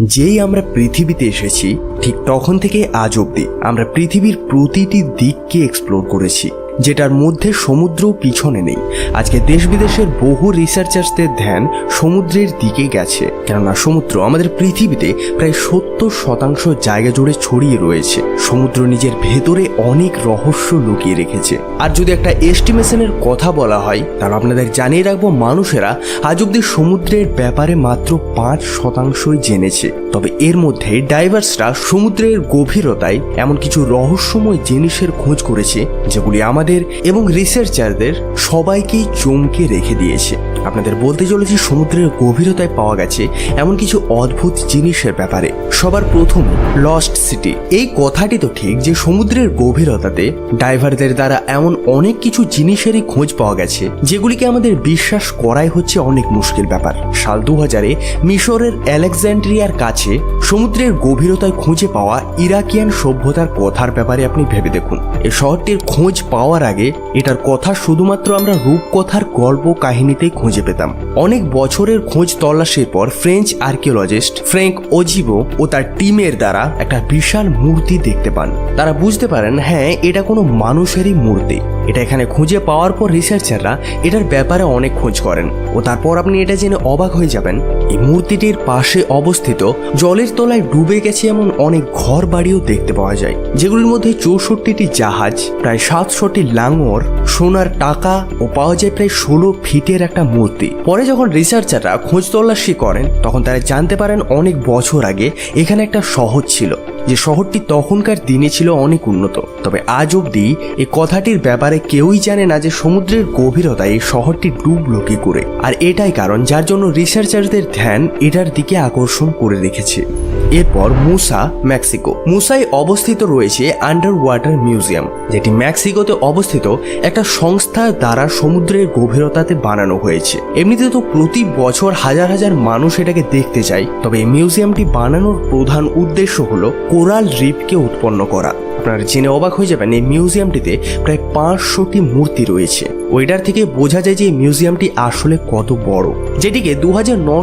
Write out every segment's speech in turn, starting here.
যেই আমরা পৃথিবীতে এসেছি, ঠিক তখন থেকে আজ অবধি আমরা পৃথিবীর প্রতিটি দিককে এক্সপ্লোর করেছি। যেটার মধ্যে সমুদ্রও পিছনে নেই। আজকে দেশ বিদেশের বহু রিসার্চার্সদের ধ্যান সমুদ্রের দিকে গেছে। কেননা সমুদ্র আমাদের পৃথিবীতে প্রায় সত্তর শতাংশ জায়গা জুড়ে ছড়িয়ে রয়েছে। সমুদ্র নিজের ভেতরে অনেক রহস্য লুকিয়ে রেখেছে। আর যদি একটা এস্টিমেশনের কথা বলা হয়, তাহলে আপনাদের জানিয়ে রাখব মানুষেরা আজ অব্দি সমুদ্রের ব্যাপারে মাত্র পাঁচ শতাংশই জেনেছে। তবে এর মধ্যে ডাইভার্সরা সমুদ্রের গভীরতায় এমন কিছু রহস্যময় জিনিসের খোঁজ করেছে, যেগুলি আমাদের এবং রিসার্চারদের সবাইকেই চমকে রেখে দিয়েছে। আপনাদের বলতে চলেছি, সমুদ্রের গভীরতায় পাওয়া গেছে এমন কিছু অদ্ভুত জিনিসের ব্যাপারে। সবার প্রথম লস্ট সিটি এই কথাটি তো ঠিক যে, সমুদ্রের গভীরতাতে ডাইভারদের দ্বারা এমন অনেক কিছু জিনিসেরই খোঁজ পাওয়া গেছে, যেগুলিকে আমাদের বিশ্বাস করাই হচ্ছে অনেক মুশকিল ব্যাপার। সাল দু হাজারে মিশরের অ্যালেকজান্ড্রিয়ার কাছে সমুদ্রের গভীরতায় খুঁজে পাওয়া ইরাকিয়ান সভ্যতার কথার ব্যাপারে আপনি ভেবে দেখুন। এই শহরটির খোঁজ পাওয়ার আগে এটার কথা শুধুমাত্র আমরা রূপকথার গল্প কাহিনীতেই খুঁজে পেতাম। অনেক বছরের খোঁজ তল্লাশের পর ফ্রেঞ্চ আর্কিওলজিস্ট ফ্র্যাঙ্ক ওজিবো ও তার টিমের দ্বারা একটা বিশাল মূর্তি দেখতে পান। তারা বুঝতে পারেন হ্যাঁ এটা কোনো মানুষেরই মূর্তি। এটা এখানে খুঁজে পাওয়ার পর রিসার্চাররা এটার ব্যাপারে অনেক খোঁজ করেন ও তারপর আপনি এটা জেনে অবাক হয়ে যাবেন। এই মূর্তিটির পাশে অবস্থিত জলের তলায় ডুবে গেছে এমন অনেক ঘর বাড়িও দেখতে পাওয়া যায়, যেগুলির মধ্যে চৌষট্টিটি জাহাজ, প্রায় সাতশোটি লাঙর, সোনার টাকা ও পাওয়া যায় প্রায় ষোলো ফিটের একটা মূর্তি। পরে যখন রিসার্চাররা খোঁজ তল্লাশি করেন, তখন তারা জানতে পারেন অনেক বছর আগে এখানে একটা শহর ছিল। যে শহরটি তখনকার দিনে ছিল অনেক উন্নত। তবে আজ অবধি এই কথাটির ব্যাপারে কেউই জানে না যে সমুদ্রের গভীরতায় এই শহরটি ডুবলো কি করে। আর এটাই কারণ যার জন্য রিসার্চারদের ধ্যান এটার দিকে আকর্ষণ করে রেখেছে। এরপর মুসা, মেক্সিকো। মুসায় অবস্থিত রয়েছে আন্ডার ওয়াটার মিউজিয়াম যেটি মেক্সিকোতে অবস্থিত একটা সংস্থার দ্বারা সমুদ্রের গভীরতাতে বানানো হয়েছে। এমনিতে তো প্রতি বছর হাজার হাজার মানুষ এটাকে দেখতে যায়, তবে এই মিউজিয়ামটি বানানোর প্রধান উদ্দেশ্য হলো কোরাল রিপকে উৎপন্ন করা। আপনারা জেনে অবাক হয়ে যাবেন, এই মিউজিয়ামটিতে প্রায় পাঁচশোটি মূর্তি রয়েছে। ওইটার থেকে বোঝা যায় যে এই মিউজিয়ামটি আসলে কত বড়। যেটিকে দু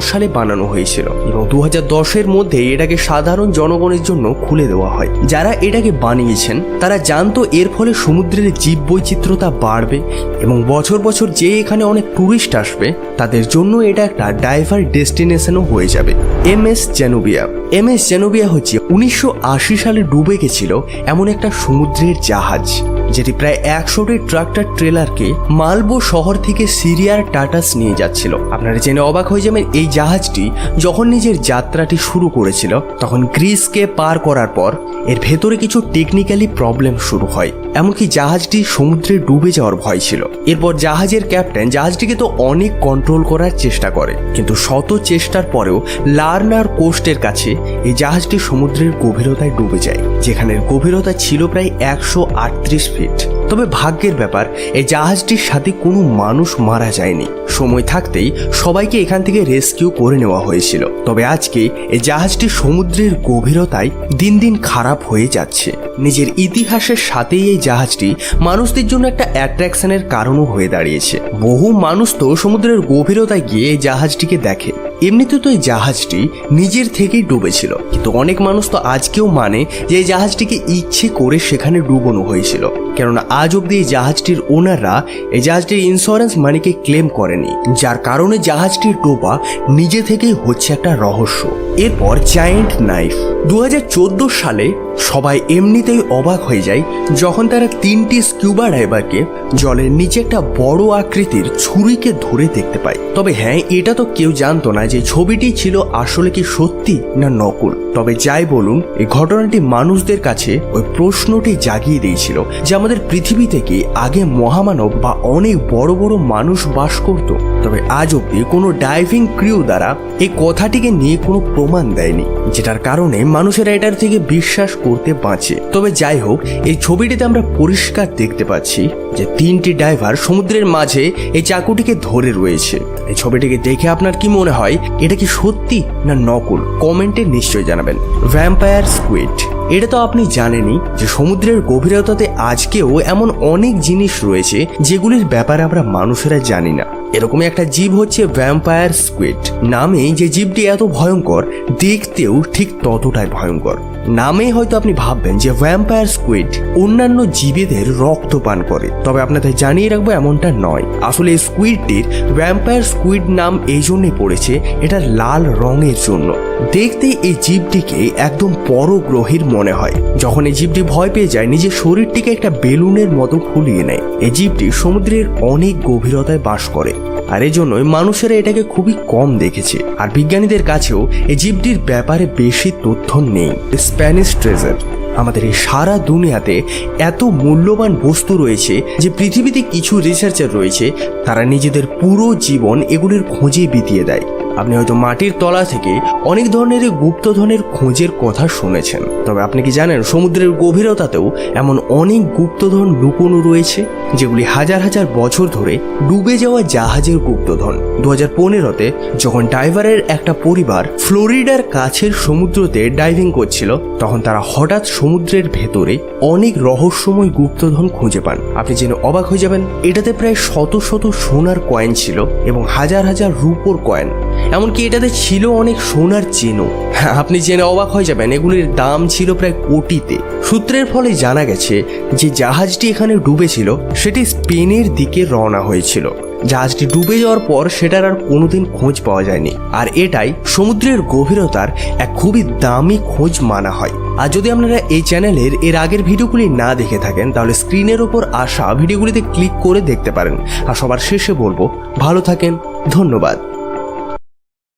সালে বানানো হয়েছিল এবং দু দশের মধ্যে এটাকে সাধারণ জনগণের জন্য খুলে দেওয়া হয়। যারা এটাকে বানিয়েছেন, তারা জানতো এর ফলে সমুদ্রের জীব বৈচিত্র্যতা বাড়বে এবং বছর বছর যে এখানে অনেক টুরিস্ট আসবে, তাদের জন্য এটা একটা ডাইভার ডেস্টিনেশনও হয়ে যাবে। M S Zenobia. M S Zenobia হচ্ছে উনিশশো আশি সালে ডুবে গেছিল এমন একটা সমুদ্রের জাহাজ। যেটি প্রায় একশোটি ট্রাক্টর ট্রেলারকে মালবো শহর থেকে সিরিয়ার টাটাস নিয়ে যাচ্ছিল। আপনারা জেনে অবাক হয়ে যাবেন, এই জাহাজটি যখন নিজের যাত্রাটি শুরু করেছিল, তখন গ্রিসকে পার করার পর এর ভেতরে কিছু টেকনিক্যালি প্রবলেম শুরু হয়। এমনকি জাহাজটি সমুদ্রে ডুবে যাওয়ার ভয় ছিল। এরপর জাহাজের ক্যাপ্টেন জাহাজটিকে তো অনেক কন্ট্রোল করার চেষ্টা করে, কিন্তু শত চেষ্টার পরেও লার্নার কোস্টের কাছে এই জাহাজটি সমুদ্রের গভীরতায় ডুবে যায়, যেখানের গভীরতা ছিল প্রায় একশো আটত্রিশ ফিট তবে ভাগ্যের ব্যাপার, এই জাহাজটির সাথে কোনো মানুষ মারা যায়নি। সময় থাকতেই সবাইকে এখান থেকে রেস্কিউ করে নেওয়া হয়েছিল। তবে আজকে এই জাহাজটি সমুদ্রের গভীরতায় দিন দিন খারাপ হয়ে যাচ্ছে। নিজের ইতিহাসের সাথেই এই জাহাজটি মানুষদের জন্য একটা অ্যাট্রাকশনের কারণও হয়ে দাঁড়িয়েছে। বহু মানুষ তো সমুদ্রের গভীরতায় গিয়ে এই জাহাজটিকে দেখে। এমনিতে তো এই জাহাজটি নিজের থেকেই ডুবেছিল। কিন্তু অনেক মানুষ তো আজকেও মানে যে এই জাহাজটিকে ইচ্ছে করে সেখানে ডুবানো হয়েছিল। কেননা আজ অব্দি এই জাহাজটির ওনাররা এই জাহাজটির ইন্স্যুরেন্স মানিকে ক্লেম করেনি। যার কারণে জাহাজটির ডোবা নিজে থেকেই হচ্ছে একটা রহস্য। এরপর জায়েন্ট নাইফ দু হাজার চোদ্দ সালে সবাই এমনিতেই অবাক হয়ে যায় যখন তারা তিনটি স্কিউবা ডাইভারকে জলের নিচে একটা বড় আকৃতির ছুরিকে ধরে দেখতে পায়। তবে হ্যাঁ এটা তো কেউ জানতো না যে ছবিটি ছিল আসলে কি সত্যি না নকল। তবে যাই বলুন, এই ঘটনাটি মানুষদের কাছে ওই প্রশ্নটি জাগিয়ে দিয়েছিল যে আমাদের পৃথিবী থেকে আগে মহামানব বা অনেক বড় বড় মানুষ বাস করত। তবে আজ অব্দি কোনো ডাইভিং ক্রিউ দ্বারা এই কথাটিকে নিয়ে কোনো প্রমাণ দেয়নি, যেটার কারণে মানুষেরা এটার থেকে বিশ্বাস করতে বাঁচে। তবে যাই হোক, এই ছবিটিতে আমরা পরিষ্কার দেখতে পাচ্ছি যে তিনটি ড্রাইভার সমুদ্রের মাঝে এই চাকুটিকে ধরে রয়েছে। এই ছবিটিকে দেখে আপনার কি মনে হয়, এটা কি সত্যি না নকল? কমেন্টে নিশ্চয়ই জানাবেন। ভ্যাম্পায়ার স্কুইড এটা তো আপনি জানেনই যে সমুদ্রের গভীরতাতে আজকেও এমন অনেক জিনিস রয়েছে যেগুলির ব্যাপারে আমরা মানুষেরা জানি না। এরকমই একটা জীব হচ্ছে ভ্যাম্পায়ার স্কুইড নামে যে জীবটি এত ভয়ঙ্কর, দেখতেও ঠিক ততটাই ভয়ঙ্কর। নামেই হয়তো আপনি ভাববেন যে ভ্যাম্পায়ার স্কুইড অন্যান্য জীবেদের রক্ত পান করে। তবে আপনাদের জানিয়ে রাখব এমনটা নয়। আসলে স্কুইডটির ভ্যাম্পায়ার স্কুইড নাম এই জন্যই পড়েছে, এটা লাল রঙের জন্য। দেখতে এই জীবটিকে একদম পরগ্রহীর মনে হয়। যখন এই জীবটি ভয় পেয়ে যায়, নিজের শরীরটিকে একটা বেলুনের মতো ফুলিয়ে নেয়। এই জীবটি সমুদ্রের অনেক গভীরতায় বাস করে। আর এই জন্যই মানুষেরা এটাকে খুবই কম দেখেছে। আর বিজ্ঞানীদের কাছেও এই জীবটির ব্যাপারে বেশি তথ্য নেই। স্প্যানিশ ট্রেজার আমাদের এই সারা দুনিয়াতে এত মূল্যবান বস্তু রয়েছে যে পৃথিবীতে কিছু রিসার্চার রয়েছে, তারা নিজেদের পুরো জীবন এগুলির খোঁজে বিতিয়ে দেয়। আপনি হয়তো মাটির তলা থেকে অনেক ধরনের গুপ্তধনের খোঁজের কথা শুনেছেন। তবে আপনি কি জানেন, সমুদ্রের গভীরতাতেও এমন অনেক গুপ্তধন লুকোনো রয়েছে, যেগুলি হাজার হাজার বছর ধরে ডুবে যাওয়া জাহাজের গুপ্তধন দু হাজার পনেরোতে যখন ডাইভারের একটা পরিবার ফ্লোরিডার কাছের সমুদ্রতে ডাইভিং করছিল, তখন তারা হঠাৎ সমুদ্রের ভেতরে অনেক রহস্যময় গুপ্তধন খুঁজে পান। আপনি জেনে অবাক হয়ে যাবেন, এটাতে প্রায় শত শত সোনার কয়েন ছিল এবং হাজার হাজার রূপোর কয়েন। এমনকি এটাতে ছিল অনেক সোনার চেনও। হ্যাঁ, আপনি জেনে অবাক হয়ে যাবেন এগুলির দাম ছিল প্রায় কোটিতে। সূত্রের ফলে জানা গেছে যে জাহাজটি এখানে ডুবেছিল সেটি স্পেনের দিকে রওনা হয়েছিল। জাহাজটি ডুবে যাওয়ার পর সেটার আর কোনোদিন খোঁজ পাওয়া যায়নি। আর এটাই সমুদ্রের গভীরতার এক খুবই দামি খোঁজ মানা হয়। আর যদি আপনারা এই চ্যানেলের এর আগের ভিডিওগুলি না দেখে থাকেন তাহলে স্ক্রিনের ওপর আসা ভিডিওগুলিতে ক্লিক করে দেখতে পারেন। আর সবার শেষে বলব ভালো থাকেন ধন্যবাদ।